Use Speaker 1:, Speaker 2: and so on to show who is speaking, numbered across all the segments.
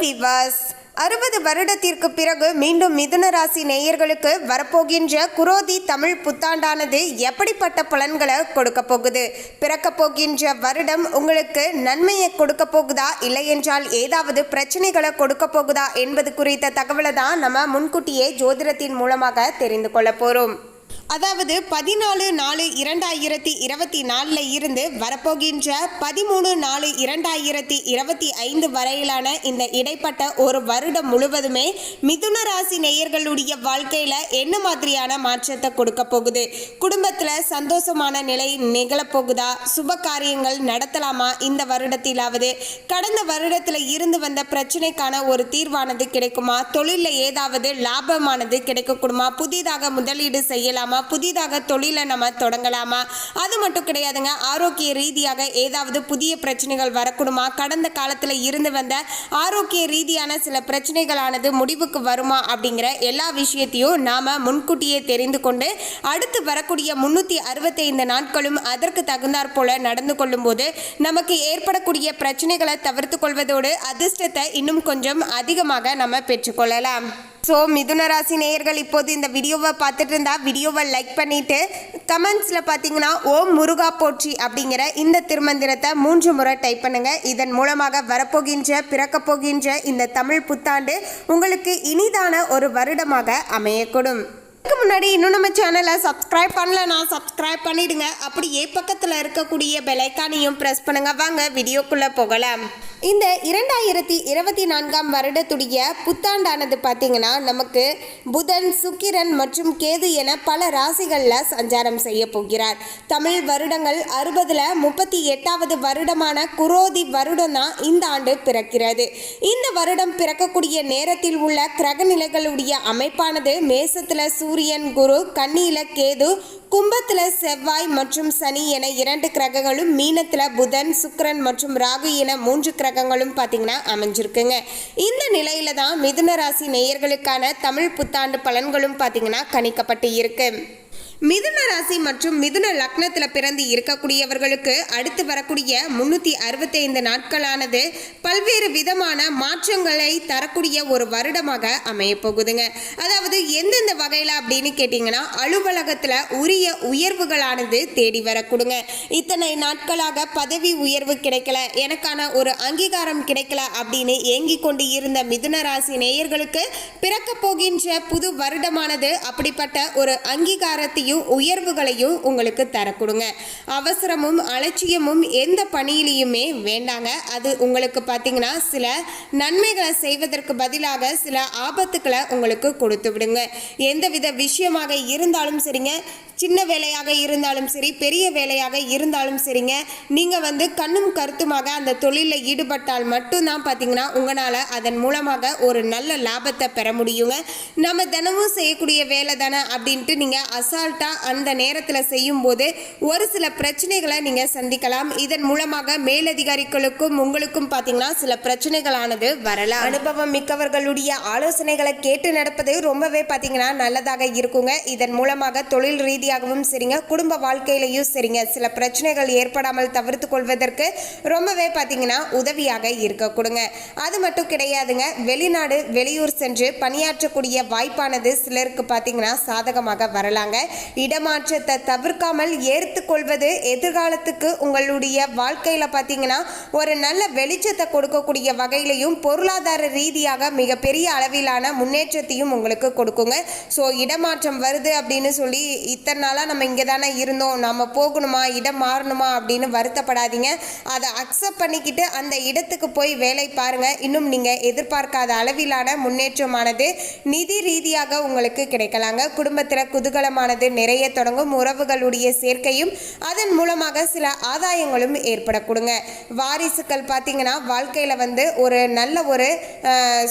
Speaker 1: விவாஸ் அறுபது வருடத்திற்கு பிறகு மீண்டும் மிதுன ராசி நேயர்களுக்கு வரப்போகின்ற குரோதி தமிழ் புத்தாண்டானது எப்படிப்பட்ட பலன்களை கொடுக்க போகுது? பிறக்க போகின்ற வருடம் உங்களுக்கு நன்மையை கொடுக்க போகுதா? இல்லை என்றால் ஏதாவது பிரச்சனைகளை கொடுக்க போகுதா? என்பது குறித்த தகவலை தான் நம்ம முன்கூட்டியே ஜோதிடத்தின் மூலமாக தெரிந்து கொள்ள போகிறோம் அதாவது பதினாலு நாலு இரண்டாயிரத்தி இருபத்தி நாலில் இருந்து வரப்போகின்ற பதிமூணு நாலு இரண்டாயிரத்தி இருபத்தி ஐந்து வரையிலான இந்த இடைப்பட்ட ஒரு வருடம் முழுவதுமே மிதுன ராசி நேயர்களுடைய வாழ்க்கையில் என்ன மாதிரியான மாற்றத்தை கொடுக்க போகுது? குடும்பத்தில் சந்தோஷமான நிலை நிகழப்போகுதா சுப காரியங்கள் நடத்தலாமா? இந்த வருடத்திலாவது கடந்த வருடத்தில் இருந்து வந்த பிரச்சனைக்கான ஒரு தீர்வானது கிடைக்குமா? தொழிலில் ஏதாவது லாபமானது கிடைக்கக்கூடுமா புதிதாக முதலீடு செய்யலாமா? புதிதாக தொழிலை நம்ம தொடங்கலாமா? அது மட்டும் கிடையாதுங்க. ஆரோக்கிய ரீதியாக ஏதாவது புதிய பிரச்சனைகள் வரக்கூடுமா? கடந்த காலத்தில் இருந்து வந்த ஆரோக்கிய ரீதியான சில பிரச்சனைகளானது முடிவுக்கு வருமா? அப்படிங்கிற எல்லா விஷயத்தையும் நாம் முன்கூட்டியே தெரிந்து கொண்டு அடுத்து வரக்கூடிய முன்னூற்றி அறுபத்தைந்து நாட்களும் அதற்கு தகுந்தாற் போல நடந்து கொள்ளும்போது நமக்கு ஏற்படக்கூடிய பிரச்சனைகளை தவிர்த்து கொள்வதோடு அதிர்ஷ்டத்தை இன்னும் கொஞ்சம் அதிகமாக நம்ம பெற்றுக்கொள்ளலாம் ஸோ மிதுன ராசி நேயர்கள் இப்போது இந்த வீடியோவை பார்த்துட்டு இருந்தா வீடியோவை லைக் பண்ணிட்டு கமெண்ட்ஸில் பார்த்தீங்கன்னா ஓம் முருகா போற்றி அப்படிங்கிற இந்த திருமந்திரத்தை மூன்று முறை டைப் பண்ணுங்க. இதன் மூலமாக வரப்போகின்ற பிறக்கப் போகின்ற இந்த தமிழ் புத்தாண்டு உங்களுக்கு இனிதான ஒரு வருடமாக அமையக்கூடும். முன்னாடி இன்னும் நம்ம சேனலை சப்ஸ்கிரைப் பண்ணலனா சப்ஸ்கிரைப் பண்ணிடுங்க. அப்படியே பக்கத்தில் இருக்கக்கூடிய பெலைக்கானையும் ப்ரெஸ் பண்ணுங்க. வாங்க வீடியோக்குள்ளே போகலாம். இந்த இரண்டாயிரத்தி இருபத்தி நான்காம் வருடத்துடைய புத்தாண்டானது பார்த்தீங்கன்னா நமக்கு புதன் சுக்கிரன் மற்றும் கேது என பல ராசிகளில் சஞ்சாரம் செய்ய போகிறார். தமிழ் வருடங்கள் அறுபதுல முப்பத்தி எட்டாவது வருடமான குரோதி வருடம் தான் இந்த ஆண்டு பிறக்கிறது. இந்த வருடம் பிறக்கக்கூடிய நேரத்தில் உள்ள கிரக நிலைகளுடைய அமைப்பானது மேசத்தில் சூரிய சூரியன் குரு கன்னியில கேது கும்பத்தில் செவ்வாய் மற்றும் சனி என இரண்டு கிரகங்களும் மீனத்தில் புதன் சுக்கரன் மற்றும் ராகு என மூன்று கிரகங்களும் பார்த்தீங்கன்னா அமைஞ்சிருக்குங்க. இந்த நிலையில தான் மிதுன ராசி நேயர்களுக்கான தமிழ் புத்தாண்டு பலன்களும் பார்த்தீங்கன்னா கணிக்கப்பட்டு இருக்கு. மிதுன ராசி மற்றும் மிதுன லக்னத்தில் பிறந்து இருக்கக்கூடியவர்களுக்கு அடுத்து வரக்கூடிய முன்னூற்றி அறுபத்தைந்து நாட்களானது பல்வேறு விதமான மாற்றங்களை தரக்கூடிய ஒரு வருடமாக அமைய போகுதுங்க அதாவது எந்தெந்த வகையில் அப்படின்னு கேட்டிங்கன்னா அலுவலகத்தில் உரிய உயர்வுகளானது தேடி வரக்கூடுங்க. இத்தனை நாட்களாக பதவி உயர்வு கிடைக்கல எனக்கான ஒரு அங்கீகாரம் கிடைக்கல அப்படின்னு ஏங்கி கொண்டு இருந்த மிதுன ராசி நேயர்களுக்கு பிறக்க போகின்ற புது வருடமானது அப்படிப்பட்ட ஒரு அங்கீகாரத்தையும் உயர்வுகளையும் உங்களுக்கு தரக்கூடுங்க. அவசரமும் அலட்சியமும் எந்த பணியிலையுமே வேண்டாங்க. அது உங்களுக்கு பார்த்தீங்கன்னா சில நன்மைகளை செய்வதற்கு பதிலாக சில ஆபத்துக்களை உங்களுக்கு கொடுத்து விடுங்க. எந்தவித விஷயமாக இருந்தாலும் சரிங்க. சின்ன வேலையாக இருந்தாலும் சரி பெரிய வேலையாக இருந்தாலும் சரிங்க. நீங்கள் வந்து கண்ணும் கருத்துமாக அந்த தொழிலில் ஈடுபட்டால் மட்டும்தான் பார்த்தீங்கன்னா உங்களால் அதன் மூலமாக ஒரு நல்ல லாபத்தை பெற முடியுங்க. நம்ம தினமும் செய்யக்கூடிய வேலை தானே அப்படின்ட்டு நீங்கள் அசால்ட்டாக அந்த நேரத்தில் செய்யும்போது ஒரு சில பிரச்சனைகளை நீங்கள் சந்திக்கலாம். இதன் மூலமாக மேலதிகாரிகளுக்கும் உங்களுக்கும் பார்த்தீங்கன்னா சில பிரச்சனைகளானது வரலாம். அனுபவம் மிக்கவர்களுடைய ஆலோசனைகளை கேட்டு நடப்பது ரொம்பவே பார்த்தீங்கன்னா நல்லதாக இருக்குங்க. இதன் மூலமாக தொழில் ரீதியாகவும் சரிங்க. குடும்ப வாழ்க்கையிலையும் சரிங்க. சில பிரச்சனைகள் ஏற்படாமல் தவிர்த்து கொள்வதற்கு ரொம்பவே பார்த்தீங்கன்னா உதவியாக இருக்க கொடுங்க. அது மட்டும் கிடையாதுங்க. வெளிநாடு வெளியூர் சென்று பணியாற்றக்கூடிய வாய்ப்பானது சிலருக்கு பார்த்தீங்கன்னா சாதகமாக வரலாங்க. இடமாற்றத்தை தவிர்க்காமல் ஏற்றுக்கொள்வது எதிர்காலத்துக்கு உங்களுடைய வாழ்க்கையில் பார்த்தீங்கன்னா ஒரு நல்ல வெளிச்சத்தை கொடுக்கக்கூடிய வகையிலையும் பொருளாதார ரீதியாக மிகப்பெரிய அளவிலான முன்னேற்றத்தையும் உங்களுக்கு கொடுக்குங்க. ஸோ இடமாற்றம் வருது அப்படின்னு சொல்லி இத்தனை நாளாக நம்ம இங்கே தானே இருந்தோம். நம்ம போகணுமா? இடம் மாறணுமா? அப்படின்னு வருத்தப்படாதீங்க. அதை அக்செப்ட் பண்ணிக்கிட்டு அந்த இடத்துக்கு போய் வேலை பாருங்க. இன்னும் நீங்கள் எதிர்பார்க்காத அளவிலான முன்னேற்றமானது நிதி ரீதியாக உங்களுக்கு கிடைக்கலாங்க. குடும்பத்தில் குதூகலமானது நிறைய தொடங்கும். உறவுகளுடைய சேர்க்கையும் அதன் மூலமாக சில ஆதாயங்களும் ஏற்படக்கூடுங்க. வாரிசுகள் பார்த்தீங்கன்னா வாழ்க்கையில் வந்து ஒரு நல்ல ஒரு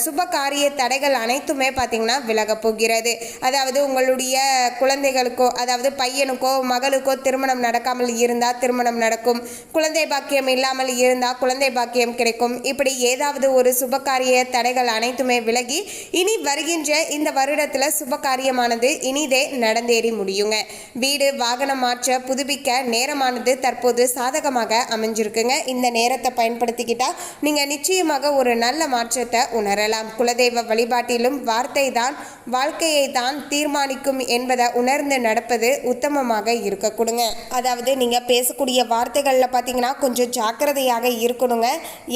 Speaker 1: சுப காரிய தடைகள் அனைத்துமே பார்த்தீங்கன்னா விலகப் போகிறது. அதாவது உங்களுடைய குழந்தைகளுக்கோ அதாவது அதாவது பையனுக்கோ மகளுக்கோ திருமணம் நடக்காமல் இருந்தால் திருமணம் நடக்கும். குழந்தை பாக்கியம் இல்லாமல் இருந்தால் குழந்தை பாக்கியம் கிடைக்கும். இப்படி ஏதாவது ஒரு சுபகாரிய தடைகள் அனைத்துமே விலகி இனி வருகின்ற இந்த வருடத்தில் சுபகாரியமானது இனிதே நடந்தேறி முடியுங்க. வீடு வாகனம் மாற்ற புதுப்பிக்க நேரமானது தற்போது சாதகமாக அமைஞ்சிருக்குங்க. இந்த நேரத்தை பயன்படுத்திக்கிட்டா நீங்க நிச்சயமாக ஒரு நல்ல மாற்றத்தை உணரலாம். குலதெய்வ வழிபாட்டிலும் வார்த்தை தான் வாழ்க்கையை தான் தீர்மானிக்கும் என்பதை உணர்ந்து நடப்பது உத்தமமாக இருக்க கொடுங்க. அதாவது நீங்க பேசக்கூடிய வார்த்தைகளில் பார்த்தீங்கன்னா கொஞ்சம் ஜாக்கிரதையாக இருக்கணுங்க.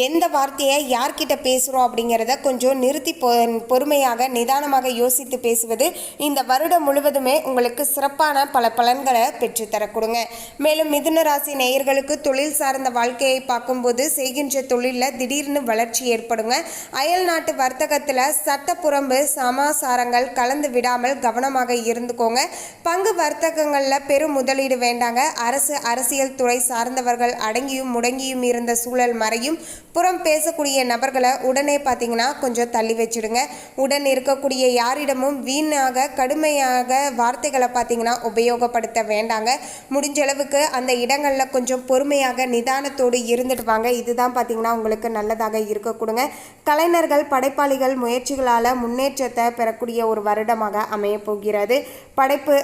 Speaker 1: எந்த வார்த்தையை யார்கிட்ட பேசுகிறோம் அப்படிங்கிறத கொஞ்சம் நிறுத்தி பொ பொறுமையாக நிதானமாக யோசித்து பேசுவது இந்த வருடம் முழுவதுமே உங்களுக்கு சிறப்பான பல பலன்களை பெற்று கொடுங்க. மேலும் மிதுன ராசி நேயர்களுக்கு தொழில் சார்ந்த வாழ்க்கையை பார்க்கும்போது செய்கின்ற தொழிலில் திடீர்னு வளர்ச்சி ஏற்படுங்க. அயல் நாட்டு வர்த்தகத்தில் சட்டப்புறம்பு சமாசாரங்கள் கலந்து விடாமல் கவனமாக இருந்துக்கோங்க. பங்கு வர்த்தகங்களில் பெரும் முதலீடு வேண்டாங்க. அரசு அரசியல் துறை சார்ந்தவர்கள் அடங்கியும் முடங்கியும் இருந்த சூழல் மறையும். புறம் பேசக்கூடிய நபர்களை உடனே பார்த்தீங்கன்னா கொஞ்சம் தள்ளி வச்சிடுங்க. உடன் இருக்கக்கூடிய யாரிடமும் வீணாக கடுமையாக வார்த்தைகளை பார்த்தீங்கன்னா உபயோகப்படுத்த வேண்டாங்க. முடிஞ்ச அளவுக்கு அந்த இடங்களில் கொஞ்சம் பொறுமையாக நிதானத்தோடு இருந்துட்டு வாங்க. இதுதான் பார்த்தீங்கன்னா உங்களுக்கு நல்லதாக இருக்க கொடுங்க. கலைஞர்கள் படைப்பாளிகள் முயற்சிகளால் முன்னேற்றத்தை பெறக்கூடிய ஒரு வருடமாக அமையப் போகிறது. படைப்பு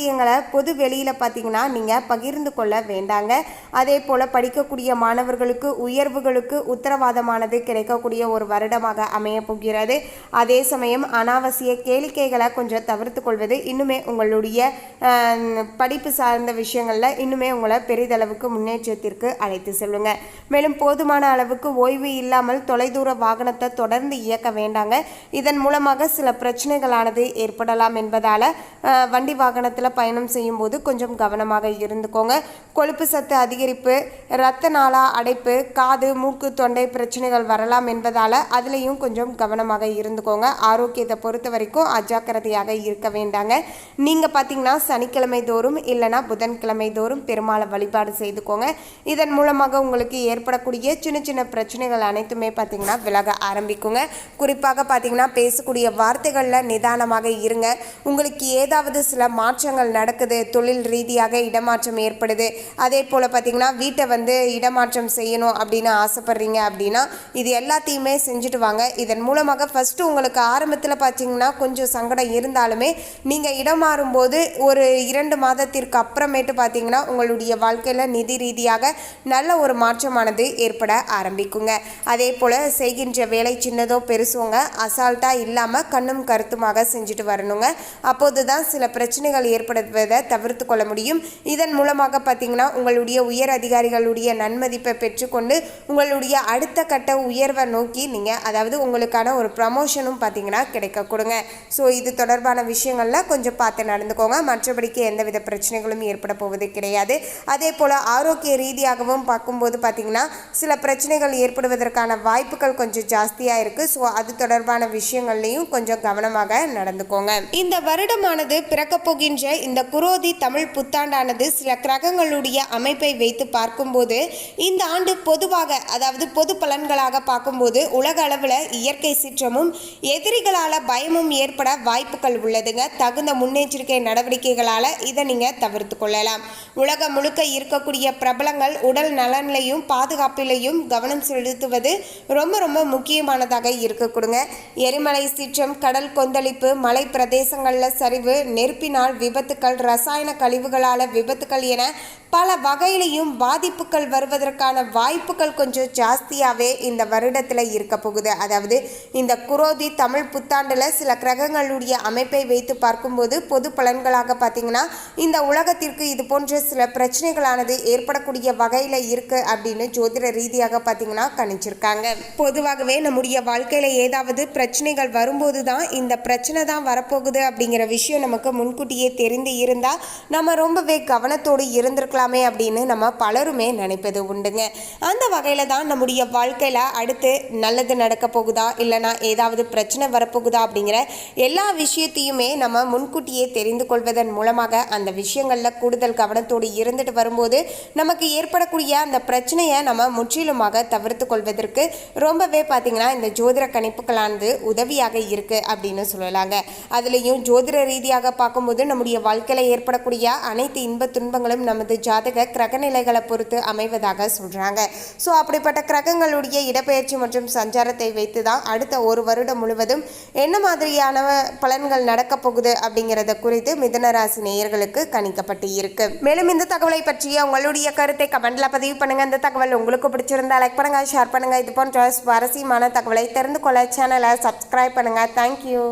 Speaker 1: ரகசியங்களை பொது வெளியில் பார்த்தீங்கன்னா நீங்கள் பகிர்ந்து கொள்ள வேண்டாங்க. அதே போல் படிக்கக்கூடிய மாணவர்களுக்கு உயர்வுகளுக்கு உத்தரவாதமானது கிடைக்கக்கூடிய ஒரு வருடமாக அமைய போகிறது. அதே சமயம் அனாவசிய கேளிக்கைகளை கொஞ்சம் தவிர்த்து கொள்வது இன்னுமே உங்களுடைய படிப்பு சார்ந்த விஷயங்களில் இன்னுமே உங்களை பெரிதளவுக்கு முன்னேற்றத்திற்கு அழைத்து செல்லுங்க. மேலும் போதுமான அளவுக்கு ஓய்வு இல்லாமல் தொலைதூர வாகனத்தை தொடர்ந்து இயக்க வேண்டாங்க. இதன் மூலமாக சில பிரச்சனைகளானது ஏற்படலாம் என்பதால் வண்டி வாகனத்தில் பயணம் செய்யும்போது கொஞ்சம் கவனமாக இருந்துக்கோங்க. கொழுப்பு சத்து அதிகரிப்பு இரத்த நாளா அடைப்பு காது மூக்கு தொண்டை பிரச்சனைகள் வரலாம் என்பதால் அதுலேயும் கொஞ்சம் கவனமாக இருந்துக்கோங்க. ஆரோக்கியத்தை பொறுத்த வரைக்கும் அஜாக்கிரதையாக இருக்க வேண்டாங்க. நீங்கள் பார்த்தீங்கன்னா சனிக்கிழமை தோறும் இல்லைனா புதன்கிழமை தோறும் பெருமாளை வழிபாடு செய்துக்கோங்க. இதன் மூலமாக உங்களுக்கு ஏற்படக்கூடிய சின்ன சின்ன பிரச்சனைகள் அனைத்துமே பார்த்தீங்கன்னா விலக ஆரம்பிக்குங்க. குறிப்பாக பார்த்தீங்கன்னா பேசக்கூடிய வார்த்தைகளில் நிதானமாக இருங்க. உங்களுக்கு ஏதாவது சில மாற்றங்கள் நடக்குது தொழில் ரீதியாக இடமாற்றம் ஏற்படுது. அதே போல் பார்த்தீங்கன்னா வீட்டை வந்து இடமாற்றம் செய்யணும் அப்படின்னு ஆசைப்பட்றீங்க அப்படின்னா இது எல்லாத்தையுமே செஞ்சுட்டு வாங்க. இதன் மூலமாக ஃபஸ்ட்டு உங்களுக்கு ஆரம்பத்தில் பார்த்தீங்கன்னா கொஞ்சம் சங்கடம் இருந்தாலுமே நீங்கள் இடம் மாறும்போது ஒரு இரண்டு மாதத்திற்கு அப்புறமேட்டு பார்த்தீங்கன்னா உங்களுடைய வாழ்க்கையில் நிதி ரீதியாக நல்ல ஒரு மாற்றமானது ஏற்பட ஆரம்பிக்குங்க. அதே போல் செய்கின்ற வேலை சின்னதோ பெருசோங்க அசால்ட்டாக இல்லாமல் கண்ணும் கருத்துமாக செஞ்சுட்டு வரணுங்க. அப்போது தான் சில பிரச்சனைகள் ஏற்படுவதை தவிர்த்து கொள்ள முடியும். இதன் மூலமாக பார்த்தீங்கன்னா உங்களுடைய உயர் அதிகாரிகளுடைய நன்மதிப்பை பெற்றுக்கொண்டு உங்களுடைய அடுத்த கட்ட உயர்வை நோக்கி நீங்கள் அதாவது உங்களுக்கான ஒரு ப்ரமோஷனும் பார்த்தீங்கன்னா கிடைக்க கொடுங்க ஸோ இது தொடர்பான விஷயங்களில் கொஞ்சம் பார்த்து நடந்துக்கோங்க. மற்றபடிக்கு எந்தவித பிரச்சனைகளும் ஏற்பட போவது கிடையாது. அதே போல் ஆரோக்கிய ரீதியாகவும் பார்க்கும்போது பார்த்தீங்கன்னா சில பிரச்சனைகள் ஏற்படுவதற்கான வாய்ப்புகள் கொஞ்சம் ஜாஸ்தியாக இருக்குது ஸோ அது தொடர்பான விஷயங்கள்லையும் கொஞ்சம் கவனமாக நடந்துக்கோங்க. இந்த வருடமானது பிறக்கப் போகின்ற இந்த குரோதி தமிழ் புத்தாண்டானது சில கிரகங்களுடைய அமைப்பை வைத்து பார்க்கும்போது இந்த ஆண்டு பொதுவாக அதாவது பொது பலன்களாக பார்க்கும்போது உலக அளவில் இயற்கை சீற்றமும் எதிரிகளால் பயமும் ஏற்பட வாய்ப்புகள் உள்ளதுங்க. தகுந்த முன்னெச்சரிக்கை நடவடிக்கைகளால் இதை நீங்கள் தவிர்த்து கொள்ளலாம். உலகம் முழுக்க இருக்கக்கூடிய பிரபலங்கள் உடல் நலன்லையும் பாதுகாப்பிலையும் கவனம் செலுத்துவது ரொம்ப ரொம்ப முக்கியமானதாக இருக்கக்கூடுங்க எரிமலை சீற்றம் கடல் கொந்தளிப்பு மலை பிரதேசங்களில் சரிவு நெருப்பினால் விபத்துக்கள் ரசாயன கழிவுகளால் விபத்துக்கள் என பல வகையிலையும் பாதிப்புகள் வருவதற்கான வாய்ப்புகள் கொஞ்சம் ஜாஸ்தியாகவே இந்த வருடத்தில் இருக்க போகுது. அதாவது இந்த குரோதி தமிழ் புத்தாண்டில் சில கிரகங்களுடைய அமைப்பை வைத்து பார்க்கும்போது பொது பலன்களாக பார்த்தீங்கன்னா இந்த உலகத்திற்கு இது போன்ற சில பிரச்சனைகளானது ஏற்படக்கூடிய வகையில் இருக்குது அப்படின்னு ஜோதிட ரீதியாக பார்த்தீங்கன்னா கணிச்சிருக்காங்க. பொதுவாகவே நம்முடைய வாழ்க்கையில் ஏதாவது பிரச்சனைகள் வரும்போது தான் இந்த பிரச்சனை தான் வரப்போகுது அப்படிங்கிற விஷயம் நமக்கு முன்கூட்டியே தெரிந்து இருந்தால் நம்ம ரொம்பவே கவனத்தோடு இருந்திருக்கலாம். அப்படின்னு நம்ம பலருமே நினைப்பது உண்டுங்க. அந்த வகையில் தான் நம்முடைய வாழ்க்கையில் அடுத்து நல்லது நடக்க போகுதா இல்லைனா ஏதாவது பிரச்சனை வரப்போகுதா அப்படிங்கிற எல்லா விஷயத்தையுமே நம்ம முன்கூட்டியே தெரிந்து கொள்வதன் மூலமாக அந்த விஷயங்களில் கூடுதல் கவனத்தோடு இருந்துட்டு வரும்போது நமக்கு ஏற்படக்கூடிய அந்த பிரச்சனையை நம்ம முற்றிலுமாக தவிர்த்து கொள்வதற்கு ரொம்பவே பார்த்தீங்கன்னா இந்த ஜோதிட கணிப்புகளானது உதவியாக இருக்குது அப்படின்னு சொல்லலாங்க. அதுலேயும் ஜோதிட ரீதியாக பார்க்கும்போது நம்முடைய வாழ்க்கையில் ஏற்படக்கூடிய அனைத்து இன்ப துன்பங்களும் நமது ஜாதக கிரகநிலைகளை பொறுத்து அமைவதாக சொல்கிறாங்க ஸோ அப்படிப்பட்ட கிரகங்களுடைய இடப்பெயர்ச்சி மற்றும் சஞ்சாரத்தை வைத்து தான் அடுத்த ஒரு வருடம் முழுவதும் என்ன மாதிரியான பலன்கள் நடக்கப் போகுது அப்படிங்கிறத குறித்து மிதனராசி நேயர்களுக்கு கணிக்கப்பட்டு இருக்கு. மேலும் இந்த தகவலை பற்றிய உங்களுடைய கருத்தை கமெண்ட்ல பதிவு பண்ணுங்க. இந்த தகவல் உங்களுக்கு பிடிச்சிருந்தா லைக் பண்ணுங்க ஷேர் பண்ணுங்க. இது போன்ற சுவாரஸ்யமான தகவலை தெரிந்து கொள்ள சேனலை சப்ஸ்கிரைப் பண்ணுங்க. தேங்க்யூ